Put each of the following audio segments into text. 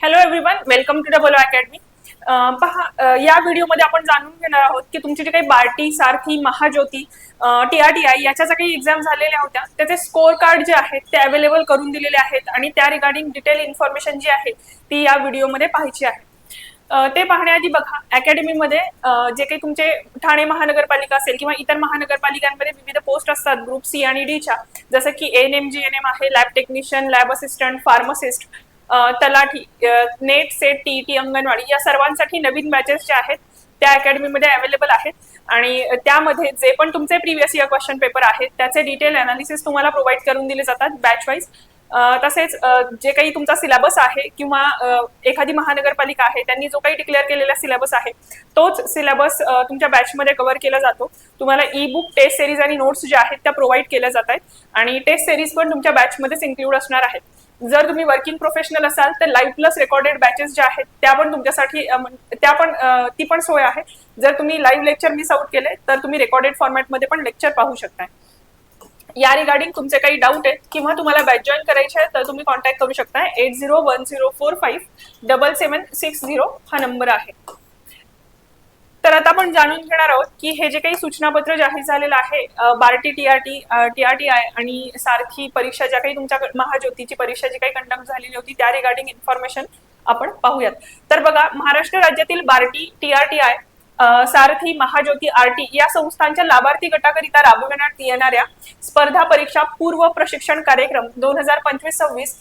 Hello everyone welcome to double academy पहा या व्हिडिओमध्ये आपण जाणून घेणार आहोत की तुमची जी काही BARTI SARTHI Mahajyoti T R T I याच्या ज्या काही एक्झाम झालेल्या होत्या त्याचे स्कोअर कार्ड जे आहेत ते अवेलेबल करून दिलेले आहेत आणि त्या रिगार्डिंग डिटेल इन्फॉर्मेशन जी आहे ती या व्हिडिओमध्ये पाहायची आहे. ते पाहण्याआधी बघा अकॅडमीमध्ये जे काही तुमचे ठाणे महानगरपालिका असेल किंवा इतर महानगरपालिकांमध्ये विविध पोस्ट असतात ग्रुप सी आणि डीच्या जसं की N M G N M आहे lab technician lab assistant pharmacist तलाठी NET SET T T anganwadi या सर्वांसाठी नवीन बॅचेस ज्या आहेत त्या अकॅडमीमध्ये अवेलेबल आहेत. आणि त्यामध्ये जे पण तुमचे प्रिव्हियस इयर क्वेश्चन पेपर आहेत त्याचे डिटेल अनालिसिस तुम्हाला प्रोव्हाइड करून दिले जातात बॅच वाईज तसेच जे काही तुमचा सिलेबस आहे किंवा एखादी महानगरपालिका आहे त्यांनी जो काही डिक्लेअर केलेला सिलेबस आहे तोच सिलेबस तुमच्या बॅचमध्ये कव्हर केला जातो. तुम्हाला ई बुक टेस्ट सिरीज आणि नोट्स ज्या आहेत त्या प्रोव्हाइड केल्या जात आहेत. आणि टेस्ट सिरीज पण तुमच्या बॅचमध्येच इन्क्लूड असणार आहेत. जर तुम्ही वर्किंग प्रोफेशनल असाल तर लाईव्ह प्लस रेकॉर्डेड बॅचेस ज्या आहेत त्या पण तुमच्यासाठी त्या पण ती पण सोय आहे. जर तुम्ही लाईव्ह लेक्चर मिस आउट केले तर तुम्ही रेकॉर्डेड फॉर्मॅटमध्ये पण लेक्चर पाहू शकताय. या रिगार्डिंग तुमचे काही डाऊट आहेत किंवा तुम्हाला बॅच जॉईन करायचे आहे तर तुम्ही कॉन्टॅक्ट करू शकता eight zero one zero four five double seven six zero हा नंबर आहे. तर आता आपण जाणून घेणार आहोत की हे जे काही सूचनापत्र जाहीर झालेलं आहे BARTI T R T T R T I आणि सारखी परीक्षा ज्या काही तुमच्या महाज्योतीची परीक्षा जी काही कंडक्ट झालेली होती त्या रिगार्डिंग इन्फॉर्मेशन आपण पाहूयात. तर बघा महाराष्ट्र राज्यातील BARTI T R T I Sarthi Mahajyoti ARTI या संस्थांच्या लाभार्थी गटाकरिता राबविण्यात येणाऱ्या स्पर्धा परीक्षा पूर्व प्रशिक्षण कार्यक्रम दोन हजार पंचवीस सव्वीस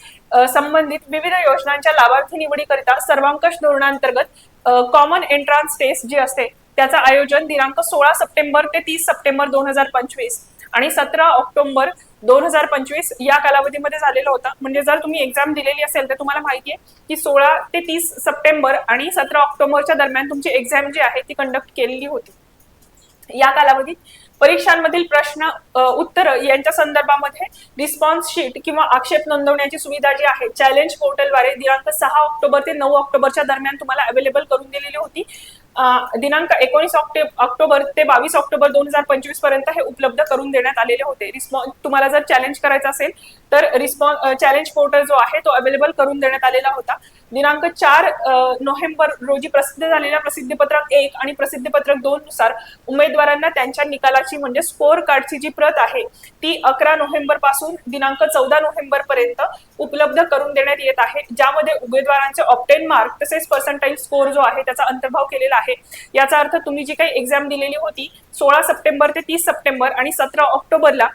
संबंधित विविध योजनांच्या लाभार्थी निवडीकरिता सर्वांकष धोरणांतर्गत कॉमन एंट्रान्स टेस्ट जी असते त्याचं आयोजन दिनांक सोळा सप्टेंबर ते तीस सप्टेंबर दोन हजार पंचवीस आणि सतरा ऑक्टोबर दोन हजार पंचवीस या कालावधीमध्ये झालेला होता. म्हणजे जर तुम्ही एक्झाम दिलेली असेल तर तुम्हाला माहिती आहे की सोळा ते तीस सप्टेंबर आणि सतरा ऑक्टोबरच्या दरम्यान तुमची एक्झाम जी आहे ती कंडक्ट केलेली होती. या कालावधीत परीक्षांमधील प्रश्न उत्तर यांच्या संदर्भामध्ये रिस्पॉन्स शीट किंवा आक्षेप नोंदवण्याची सुविधा जी आहे चॅलेंज पोर्टलद्वारे दिनांक सहा ऑक्टोबर ते नऊ ऑक्टोबरच्या दरम्यान तुम्हाला अवेलेबल करून दिलेली होती. दिनांक एकोणीस ऑक्टोबर ते बावीस ऑक्टोबर दोन हजार पंचवीसपर्यंत हे उपलब्ध करून देण्यात आलेले होते. रिस्पॉन्स तुम्हाला जर चॅलेंज करायचा असेल तर रिस्पॉन्स चॅलेंज पोर्टल जो आहे तो अवेलेबल करून देण्यात आलेला होता. दिनांक चार नोव्हेंबर रोजी प्रसिद्ध झालेल्या प्रसिद्धीपत्रक एक आणि प्रसिद्धीपत्रक दोन नुसार उमेदवारांना त्यांच्या निकालाची म्हणजे स्कोअर कार्डची जी प्रत आहे ती अकरा नोव्हेंबरपासून दिनांक चौदा नोव्हेंबर पर्यंत उपलब्ध करून देण्यात येत आहे. ज्यामध्ये उमेदवारांचे ऑप्टेन मार्क तसेच पर्सेंटाईल स्कोअर जो आहे त्याचा अंतर्भाव केलेला आहे. याचा अर्थ तुम्ही जी काही एक्झाम दिलेली होती सोळा सप्टेंबर ते तीस सप्टेंबर आणि सतरा ऑक्टोबरला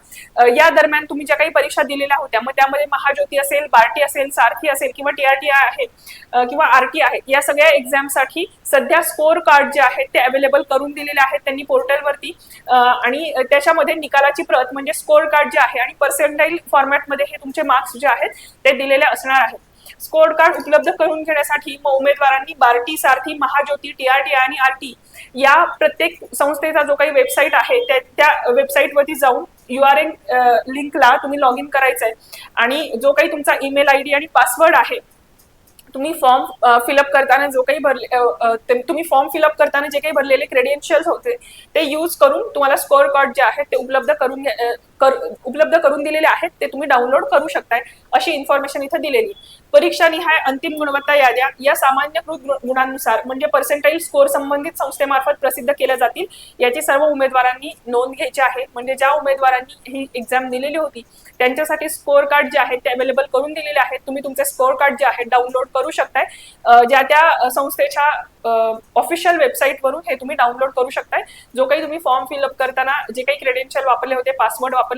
या दरम्यान तुम्ही ज्या काही परीक्षा दिलेल्या होत्या मग त्यामध्ये महाज्योती असेल बार्टी असेल सारथी असेल किंवा टीआरटीआय आहे किंवा आरटी आहेत या सगळ्या एक्झामसाठी सध्या स्कोअर कार्ड जे आहेत ते अवेलेबल करून दिलेले आहेत त्यांनी पोर्टलवरती आणि त्याच्यामध्ये निकालाची प्रत म्हणजे स्कोअर कार्ड जे आहे आणि पर्सेंटाईल फॉर्मॅटमध्ये हे तुमचे मार्क्स जे आहेत ते दिलेले असणार आहेत. स्कोअर कार्ड उपलब्ध करून घेण्यासाठी मग उमेदवारांनी बार्टी सारथी महाज्योती टीआरटी आणि आरटी या प्रत्येक संस्थेचा जो काही वेबसाईट आहे त्या त्या वेबसाईटवरती जाऊन यू आर एन लिंकला तुम्ही लॉग इन करायचं आहे आणि जो काही तुमचा ईमेल आय डी आणि पासवर्ड आहे तुम्ही फॉर्म फिलअप करताना जो काही भरले ते- तुम्ही फॉर्म फिलअप करताना जे काही भरलेले क्रेडेन्शियल्स होते ते यूज करून तुम्हाला स्कोअर कार्ड जे आहेत ते उपलब्ध करून कर- उपलब्ध करून दिलेले आहेत ते तुम्ही डाउनलोड करू शकताय अशी इन्फॉर्मेशन इथं दिलेली. परीक्षा निहाय अंतिम गुणवत्ता याद्या. या सामान्यकृत गुणांनुसार म्हणजे पर्सेंटाईल स्कोअर संबंधित संस्थेमार्फत प्रसिद्ध केल्या जातील याची सर्व उमेदवारांनी नोंद घ्यायची आहे. म्हणजे ज्या उमेदवारांनी ही एक्झाम दिलेली होती त्यांच्यासाठी स्कोअर कार्ड जे आहेत ते अवेलेबल करून दिलेले आहेत. तुम्ही तुमचे स्कोअर कार्ड जे आहेत डाउनलोड करू शकताय. ज्या त्या संस्थेच्या ऑफिशियल वेबसाईटवरून हे तुम्ही डाउनलोड करू शकताय. जो काही तुम्ही फॉर्म फिलअप करताना जे काही क्रेडेन्शियल वापरले होते पासवर्ड वापर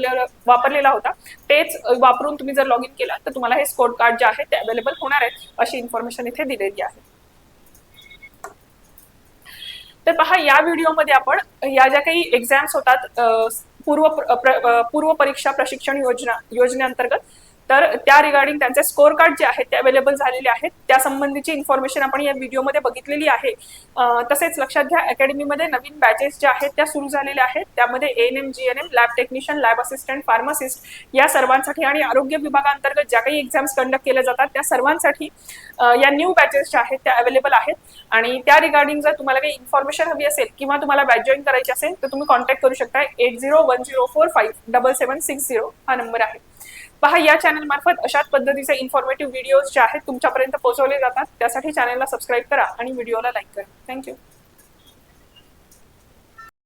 वापरलेला होता. तेच वापरून तुम्ही जर लॉग इन केला तर तुम्हाला हे स्कोर कार्ड जे आहे ते अवेलेबल होणार आहे अशी इन्फॉर्मेशन इथे दिलेली आहे. तर पहा या व्हिडिओमध्ये आपण या ज्या काही एक्झाम्स होतात पूर्व प्र- पूर्व परीक्षा प्रशिक्षण योजना योजनेअंतर्गत तर त्या रिगार्डिंग त्यांचे स्कोअर कार्ड जे आहेत ते अवेलेबल झालेले आहेत. त्या संबंधीची इन्फॉर्मेशन आपण या व्हिडिओमध्ये बघितलेली आहे. तसेच लक्षात घ्या अकॅडमीमध्ये नवीन बॅचेस ज्या आहेत त्या सुरू झालेल्या आहेत. त्यामध्ये N M G N M lab technician lab assistant pharmacist या सर्वांसाठी आणि आरोग्य विभागांतर्गत ज्या काही एक्झाम्स कंडक्ट केल्या जातात त्या सर्वांसाठी या न्यू बॅचेस ज्या आहेत त्या अवेलेबल आहेत. आणि त्या रिगार्डिंग जर तुम्हाला काही इन्फॉर्मेशन हवी असेल किंवा तुम्हाला बॅच जॉईन करायची असेल तर तुम्ही कॉन्टॅक्ट करू शकता. Eight zero one zero four five double seven six zero हा नंबर आहे. पहा या चॅनल मार्फत अशाच पद्धतीचे इन्फॉर्मेटिव्ह व्हिडिओज जे आहेत तुमच्यापर्यंत पोहोचवले जातात. त्यासाठी चॅनलला सबस्क्राईब करा आणि व्हिडिओला लाईक करा. थँक्यू